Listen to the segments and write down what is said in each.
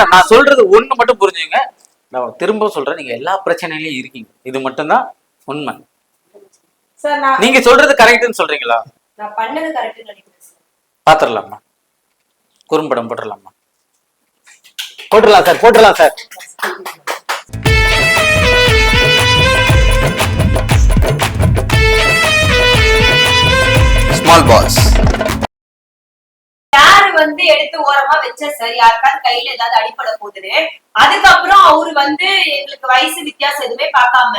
Madam நான் சொல்றது ஒண்ணு மட்டும் புரிஞ்சுங்க நான் திரும்ப சொல்றேன் நீங்க எல்லா பிரச்சனையிலயும் இருக்கீங்க. இது மட்டும்தான் உண்மை. நீங்க சொல்றது கரெக்ட்னு சொல்றீங்களா? பாத்துடலாமா குறும்படம் போட்டுடலாமா போட்டுடலாம் சார் போட்டுடலாம் சார். ஸ்மால் பாஸ் யாரு வந்து எடுத்து வச்ச சார் யாருக்காவது கையில ஏதாவது அடிப்பட போகுது அதுக்கப்புறம் அவரு வந்து எங்களுக்கு வயசு வித்தியாசம் எதுவுமே பார்க்காம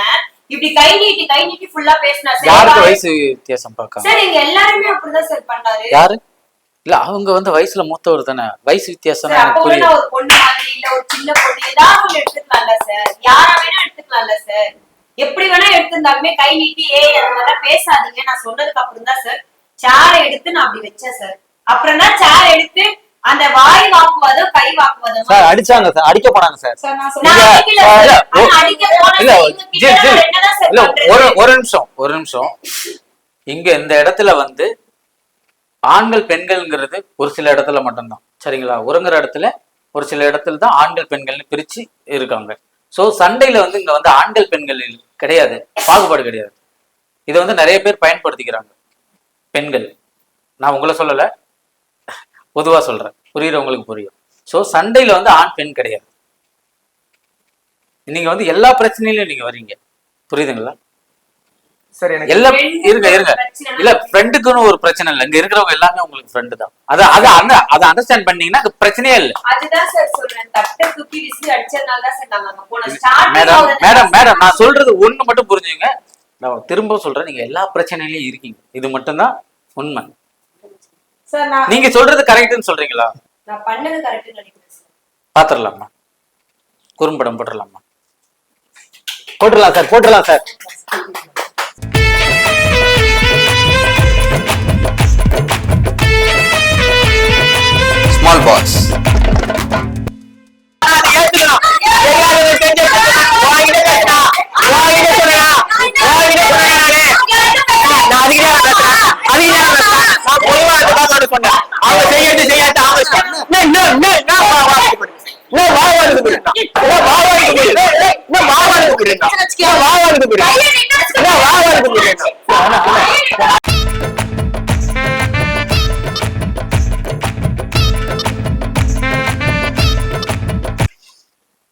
இப்படி கை நீட்டி கை நீட்டி ஃபுல்லா பேசினா யாருக்கு வயசு வித்தியாசம் பார்க்காம? சார் எங்க எல்லாருமே அப்படிதான் சார் பண்ணாரு. யாரு? இல்ல அவங்க வந்து வயசுல மூத்தவர் தானே. வயசு வித்தியாசம் ஒரு பொண்ணு மாதிரி இல்ல ஒரு சின்ன பொண்ணு ஏதாவது ஒண்ணு எடுத்துக்கலாம்ல சார் யாரா வேணா எடுத்துக்கலாம்ல சார் எப்படி வேணா எடுத்திருந்தாலுமே கை நீட்டி அந்த மாதிரிலாம் பேசாதீங்க. நான் சொன்னதுக்கு அப்புறம் தான் சார் சேரை எடுத்து நான் அப்படி வச்சேன் சார் அப்புறம் தான் சேர் எடுத்து அந்த வாய் வாக்குவாதம் கை வாக்குவாதம். சார் அடிச்சாங்க சார். அடிக்க போனாங்க சார். இல்ல, ஒரு? ஒரு நிமிஷம் ஒரு நிமிஷம். இங்க இந்த இடத்துல வந்து ஆண்கள் பெண்கள்ங்கிறது ஒரு சில இடத்துல மட்டும்தான். சரிங்களா? உறங்குற இடத்துல ஒரு சில இடத்துல தான் ஆண்கள் பெண்கள்னு பிரிச்சு இருக்காங்க. சோ சண்டையில வந்து இங்க வந்து ஆண்கள் பெண்கள் கிடையாது. பாகுபாடு கிடையாது. இதை வந்து நிறைய பேர் பயன்படுத்திக்கிறாங்க. பெண்கள். நான் உங்களை சொல்லல. பொதுவா சொல்றேன். புரியுறவங்களுக்கு புரியும். சோ சண்டையில வந்து ஆண் பெண் கிடையாது. நீங்க வந்து எல்லா பிரச்சனையிலும் நீங்க வர்றீங்க புரியுதுங்களா? சார் எனக்கு எல்லா ஃப்ரெண்டுக்கு இருங்க இருங்க. இல்ல ஃப்ரெண்டுக்குன்னு ஒரு பிரச்சனை இல்ல. இங்க இருக்கிறவங்க எல்லாமே உங்களுக்கு ஃப்ரெண்டு தான். அத அத அந்த அதை அண்டர்ஸ்டாண்ட் பண்ணீங்கன்னா அது பிரச்சனையே இல்ல. மேடம் மேடம் மேடம் நான் சொல்றது ஒண்ணு மட்டும் புரிஞ்சுங்க நான் திரும்ப சொல்றேன். நீங்க எல்லா பிரச்சனையிலயும் இருக்கீங்க. இது மட்டும்தான் உண்மை. நீங்க சொல்றது கரெக்ட்னு சொல்றீங்களா? நான் பண்ணது கரெக்ட்னு நினைக்கிறேன் பாத்துடலாமா குறும்படம் போட்டுடலாமா போட்டுடலாம் சார் போட்டுடலாம் சார்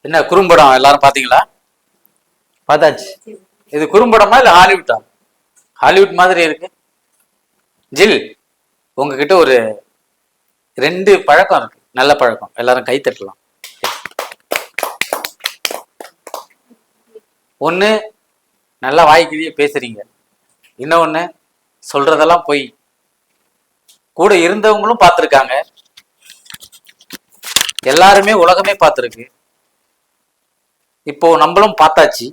என்ன குறும்படம் எல்லாரும் பாத்தீங்களா பார்த்தாச்சு. இது குறும்படமா இல்ல ஹாலிவுட்டா? ஹாலிவுட் மாதிரி இருக்கு. ஜில் உங்ககிட்ட ஒரு ரெண்டு பழக்கம் இருக்கு. நல்ல பழக்கம். எல்லாரும் கை தட்டலாம். ஒண்ணு நல்லா வாய்க்கிலேயே பேசுறீங்க. இன்னொன்னு சொல்றதெல்லாம் பொய். கூட இருந்தவங்களும் பார்த்துருக்காங்க. எல்லாருமே உலகமே பார்த்துருக்கு. இப்போ நம்மளும் பார்த்தாச்சு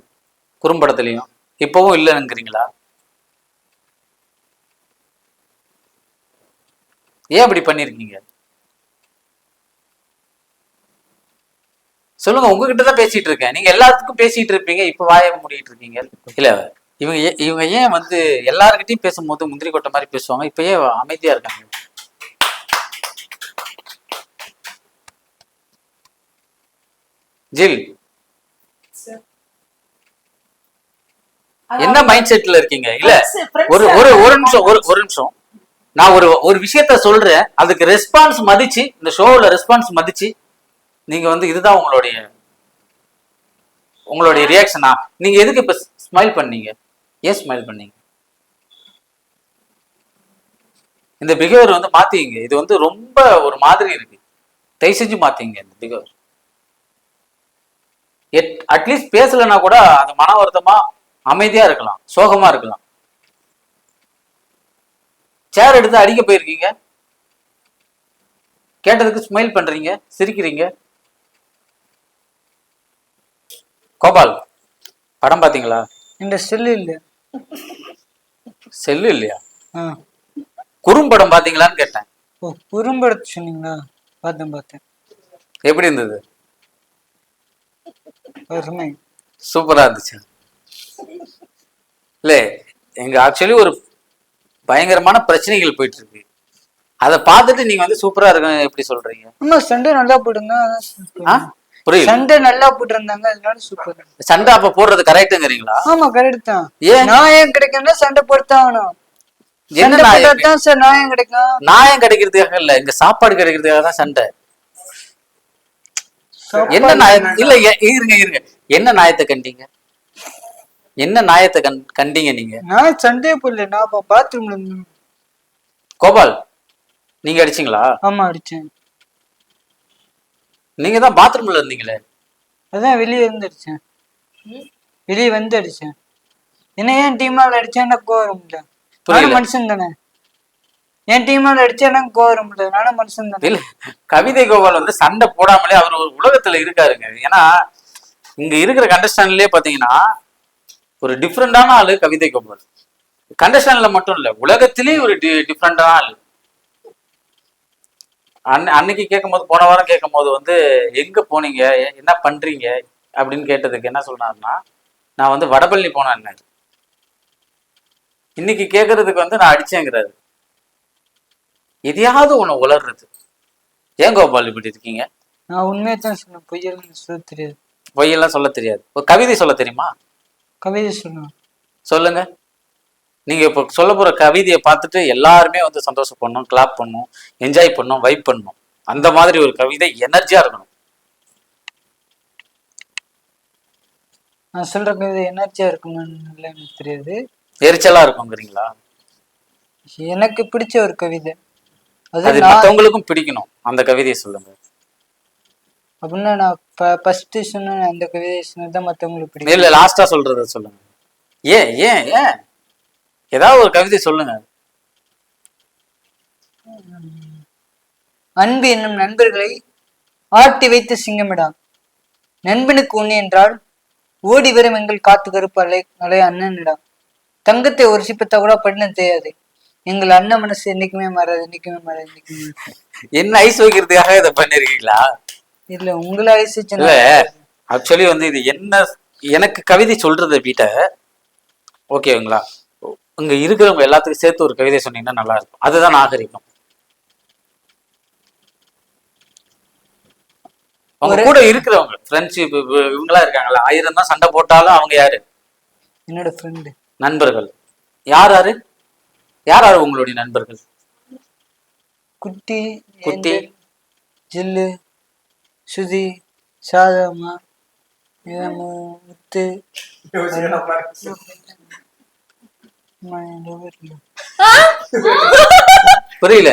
குறும்படத்துலயும். இப்பவும் இல்லைங்கிறீங்களா? ஏன் அப்படி பண்ணிருக்கீங்க? சொல்லுங்க உங்ககிட்ட தான் பேசிட்டு இருக்கேன். நீங்க எல்லாத்துக்கும் பேசிட்டு இருப்பீங்க இப்ப வாய முடிட்டு இருக்கீங்க. இல்ல இவங்க இவங்க ஏன் வந்து எல்லாருக்கிட்டையும் பேசும்போது முந்திரி கொட்டை மாதிரி பேசுவாங்க? இப்ப ஏன் அமைதியா இருக்காங்க? ஜில் என்ன மைண்ட் செட்ல இருக்கீங்க? இல்ல ஒரு ஒரு ஒரு நிமிஷம் ஒரு ஒரு நிமிஷம். நான் ஒரு ஒரு விஷயத்த சொல்றேன். அதுக்கு ரெஸ்பான்ஸ் மதிச்சு இந்த ஷோவில் ரெஸ்பான்ஸ் மதிச்சு நீங்க வந்து இதுதான் உங்களுடைய உங்களுடைய ரியாக்ஷனா நீங்க எதுக்கு இப்ப ஸ்மைல் பண்ணீங்க? ஏன் ஸ்மைல் பண்ணீங்க? இந்த பிஹேவியர் வந்து மாத்திங்க. இது வந்து ரொம்ப ஒரு மாதிரி இருக்கு. தயவு செஞ்சு மாத்திங்க இந்த பிஹேவியர் அட்லீஸ்ட் பேசலைன்னா கூட அது மன வருத்தமா அமைதியா இருக்கலாம் சோகமா இருக்கலாம். சேர் எடுத்து அடிக்க போயிருக்கீங்க. கேட்டதுக்கு ஸ்மைல் பண்றீங்க சிரிக்கிறீங்க. கோபால் படம் பாத்தீங்களா இந்த செல்லு இல்ல. செல்லு இல்லையா? குறும்படம் பாத்தீங்களான்னு கேட்டேன். ஓ குறும்படத்து சொன்னீங்களா? பார்த்தேன் பார்த்தேன். எப்படி இருந்தது? சூப்பரா இருந்துச்சு. இல்ல எங்க ஆக்சுவலி ஒரு பயங்கரமான பிரச்சனைகள் போயிட்டு இருக்கு அதை பார்த்துட்டு நீங்க வந்து சூப்பரா இருக்குன்னு எப்படி சொல்றீங்க? ஆமா சண்டை நல்லா. ஆ? புரியல. சண்டை நல்லா போட்டிருந்தாங்க அதனால சூப்பர் சண்டை அப்ப போடுறது கரெக்ட்டுங்கிறீங்களா ஆமா கரெக்ட் தான். ஏன்? நான் ஏன் கிடைக்கும்னா சண்டை போட்டுதான் ஆகணும். என்ன போட்டா சார் கிடைக்கும்? நாயம் கிடைக்கிறதுக்காக இல்ல இங்க சாப்பாடு கிடைக்கிறதுக்காக தான் சண்டை. என்ன நாயம் இல்ல இருங்க இருங்க. என்ன நாயத்தை கண்டீங்க? என்ன நாயத்தை கண் கண்டீங்க நீங்க? நான் சண்டையே போடல நான் பாத்ரூம்ல இருந்தேன் கோபால் நீங்க அடிச்சீங்களா? ஆமா அடிச்சேன். நீங்க தான் பாத்ரூம்ல இருந்தீங்களே? அதான் வெளியே இருந்து அடிச்சேன். வெளியே வந்து அடிச்சேன். என்ன ஏன் டீமால அடிச்சா எனக்கு கோவம் இல்ல. நானும் மனுஷன் தானே. என் டீமால அடிச்சா எனக்கு கோவம் இல்ல. நானும் மனுஷன் தானே. இல்ல கவிதை கோபால் வந்து சண்டை போடாமலே அவர் ஒரு உலகத்துல இருக்காருங்க. ஏன்னா இங்க இருக்கிற கண்டஸ்டன்ட்லயே பாத்தீங்கன்னா ஒரு டிஃப்ரெண்டான ஆளு கவிதை கோபால். கண்டஸ்டன்ட்ல மட்டும் இல்ல உலகத்திலேயே ஒரு டிஃப்ரெண்டான ஆளு. அன்னை அன்னைக்கு கேட்கும் போது போன வாரம் கேட்கும் போது வந்து எங்க போனீங்க? என்ன பண்றீங்க? அப்படின்னு கேட்டதுக்கு என்ன சொன்னாருன்னா நான் வந்து வடபழனி போனேன் இன்னைக்கு கேட்கறதுக்கு வந்து நான் அடிச்சேங்கிறாரு. எதையாவது ஒண்ணு உளர்றது. ஏன் கோபால் இப்படி இருக்கீங்க? நான் உண்மையை தான் சொன்னேன் பொய்யல் சொல்ல தெரியாது. பொய்யெல்லாம் சொல்ல தெரியாது. ஒரு கவிதை சொல்ல தெரியுமா? கவிதை சொன்னேன் சொல்லுங்க. நீங்க இப்போ சொல்ல போற கவிதையை பார்த்துட்டு எல்லாருமே வந்து சந்தோஷப்படணும் கிளாப் பண்ணணும் என்ஜாய் பண்ணணும் வைப் பண்ணணும். அந்த மாதிரி ஒரு கவிதை எனர்ஜியா இருக்கணும். நான் சொல்ற கவிதை எனர்ஜியா இருக்குமான்னு எனக்கு தெரியாது. எரிச்சலா இருக்குங்கிறீங்களா? எனக்கு பிடிச்ச ஒரு கவிதை. அது மத்தவங்களுக்கும் பிடிக்கணும். அந்த கவிதையை சொல்லுங்க. அப்படின்னா நான் ஃபர்ஸ்ட் சொன்ன அந்த கவிதை சொன்னதான் மத்தவங்களுக்கு பிடிக்கும். இல்ல லாஸ்டா சொல்றத சொல்லுங்க. ஏன் ஏன் ஏன்? ஏதாவது ஒரு கவிதை சொல்லுங்க. அன்பு என்னும் நண்பர்களை ஆட்டி வைத்து சிங்கமிடா நண்பனுக்கு உண்ணு என்றால் ஓடி வரும் எங்கள் காத்து கருப்பு அலை அலை அண்ணனிடா தங்கத்தை ஒரு சிப்பத்தா கூட பண்ண தெரியாது. எங்கள் அண்ணன் மனசு என்னைக்குமே மாறாது என்னைக்குமே மாறாது என்னைக்குமே மாறாது. என்ன ஐஸ் வைக்கிறதுக்காக இதை பண்ணிருக்கீங்களா? இல்ல உங்களை இல்ல ஆக்சுவலி வந்து இது என்ன எனக்கு கவிதை சொல்றதை விட ஓகேங்களா இங்க இருக்கிறவங்க எல்லாத்துக்கும் சேர்த்து ஒரு கவிதை சொன்னீங்கன்னா நல்லா இருக்கும். அதுதான் நாகரிகம். அவங்க கூட இருக்கிறவங்க ஃப்ரெண்ட்ஷிப் இவங்களா இருக்காங்களா ஆயிரம் தான் சண்டை போட்டாலும் அவங்க யாரு? என்னோட ஃப்ரெண்டு நண்பர்கள். யார் யாரு? யார் யாரு உங்களுடைய நண்பர்கள்? குட்டி குட்டி. ஜில்லு. சுதி சாதம்மா இவன் மு- முத்து. புரியல.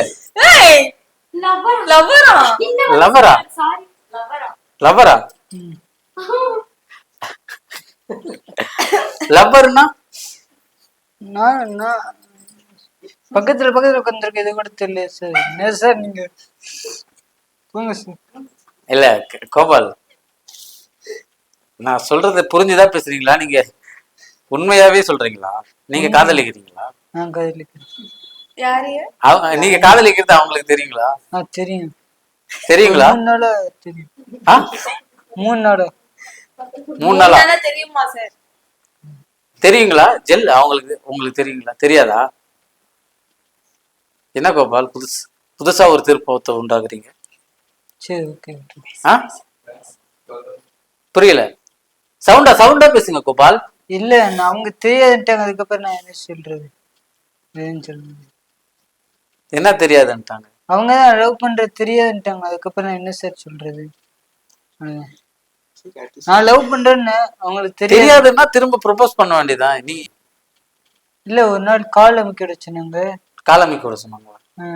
லவரா லவரா நான் நான் பக்கத்துல பக்கத்துல உட்காந்துருக்க இது கூட தெரியல சார் என்ன சார் நீங்க? போங்க சார் இல்ல கோபால் நான் சொல்றது புரிஞ்சுதான் பேசுறீங்களா? நீங்க உண்மையாவே சொல்றீங்களா? நீங்க காதலிக்கிறீங்களா? நான் காதலிக்கிறேன். யாரு? அவங்க நீங்க காதலிக்கிறது அவங்களுக்கு தெரியுங்களா? ஆ தெரியும். தெரியுங்களா? மூணு நாளா? மூணு நாளா தெரியுமா சார்? தெரியுங்களா? ஜெல் அவங்களுக்கு உங்களுக்கு தெரியுங்களா? தெரியாதா? என்ன கோபால் புதுசு புதுசா ஒரு திருப்பத்தை உண்டாக்குறீங்க? சரி ஓகே ஆ? புரியல. சவுண்டா சவுண்டா பேசுங்க கோபால். இல்ல நான் அவங்க தெரியாதுன்ட்டாங்க அதுக்கப்புறம் நான் என்ன சொல்றது? சொல்றது? என்ன தெரியாதுன்ட்டாங்க? அவங்க தான் லவ் பண்றது தெரியாதுன்ட்டாங்க. அதுக்கப்புறம் நான் என்ன சார் சொல்றது. நான் லவ் பண்றேன்னு அவங்களுக்கு தெரியாது. தெரியாதுன்னா திரும்ப ப்ரொபோஸ் பண்ண வேண்டியதான் நீ இல்ல ஒரு நாள் கால் அமைக்க சொன்னாங்க. காலமி கூட சொன்னாங்களா? ஆ.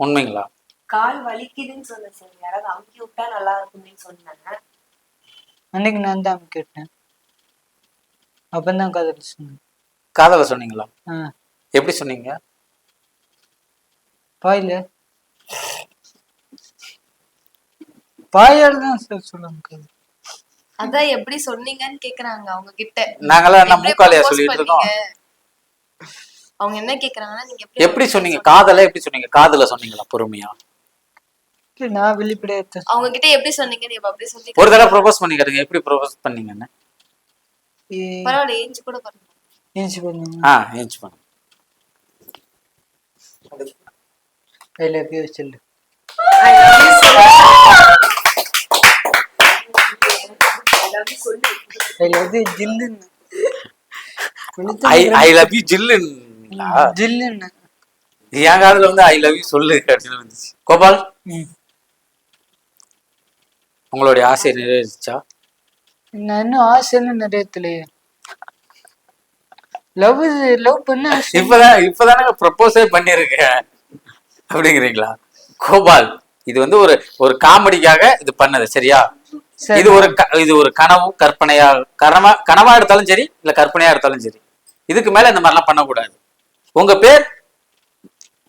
உண்மைங்களா? கால் வலிக்குதுன்னு சொன்னேன் சார். யாராவது அமுக்கி விட்டா நல்லா இருக்கும்னு சொன்னாங்க. அன்னைக்கு நான் தான் அமைக்க விட்டேன். அப்பந்தான் காதல் சொன்னேன். காதல சொன்னீங்களா? எப்படி சொன்னீங்க? பாயில பாயால தான் சார் சொல்லுவாங்க அதான் எப்படி சொன்னீங்கன்னு கேக்குறாங்க அவங்க கிட்ட. நாங்களாம் என்ன மூக்காலையா சொல்லிட்டு இருக்கோம்? அவங்க என்ன கேக்குறாங்கன்னா நீங்க எப்படி எப்படி சொன்னீங்க? காதல எப்படி சொன்னீங்க? காதல சொன்னீங்களா பொறுமையா? நான் வெளிப்படையா அவங்க கிட்ட எப்படி அப்படி சொல்லி ஒரு தடவை ப்ரொபோஸ் பண்ணி கேட்டுங்க எப்படி ப்ரொபோஸ் பண்ணீங்கன்னு? சொன்னேன். பரவாயில்ல ஏஞ்சி கூட பாருங்க ஏஞ்சி பண்ணுங்க. ஆ ஏஞ்ச் பண்ணுங்க. ஐ லவ் யூ சொல்லு சொல்லு. ஐ லவ் யூ ஜில்லுன்னு. ஐ ஐ லவ் யூ ஜில்லுங்களா ஜில்லுன்னு. என் காதுல வந்து ஐ லவ் யூ சொல்லு அப்படின்னு வந்துச்சு. கோபால். உங்களுடைய ஆசை நிறைவேறிச்சா? நான் இன்னும் ஆசைன்னு நிறையத்திலையே லவ் லவ் பண்ண. இப்பதான் இப்பதானே ப்ரப்போஸே பண்ணிருக்கேன் அப்படிங்கிறீங்களா? கோபால் இது வந்து ஒரு ஒரு காமெடிக்காக இது பண்ணது சரியா? சரி. இது ஒரு இது ஒரு கனவு கற்பனையா கனவா கனவா எடுத்தாலும் சரி இல்ல கற்பனையா எடுத்தாலும் சரி. இதுக்கு மேல இந்த மாதிரிலாம் பண்ணக்கூடாது. உங்க பேர்?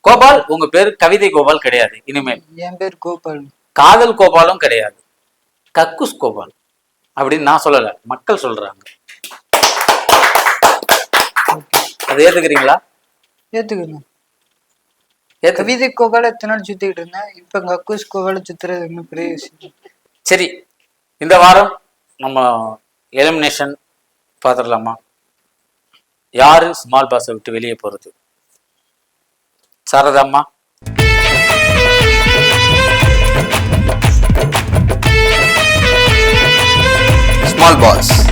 கோபால் உங்க பேர் கவிதை கோபால் கிடையாது இனிமேல். என் பேர் கோபால். காதல் கோபாலும் கிடையாது. கக்குஸ் கோபால் அப்படின்னு நான் சொல்லல மக்கள் சொல்றாங்க. அதை ஏத்துக்கிறீங்களா? ஏத்துக்கணும் ஏத்து கவிதை கோபால எத்தனை நாள் சுத்திக்கிட்டு இருந்தேன் இப்ப கக்கூஸ் கோபால சுத்துறது இன்னும் பெரிய விஷயம் சரி இந்த வாரம் நம்ம எலிமினேஷன் பார்த்துடலாமா? யாரு ஸ்மால் பாஸை விட்டு வெளியே போறது? சாரதாம்மா small balls.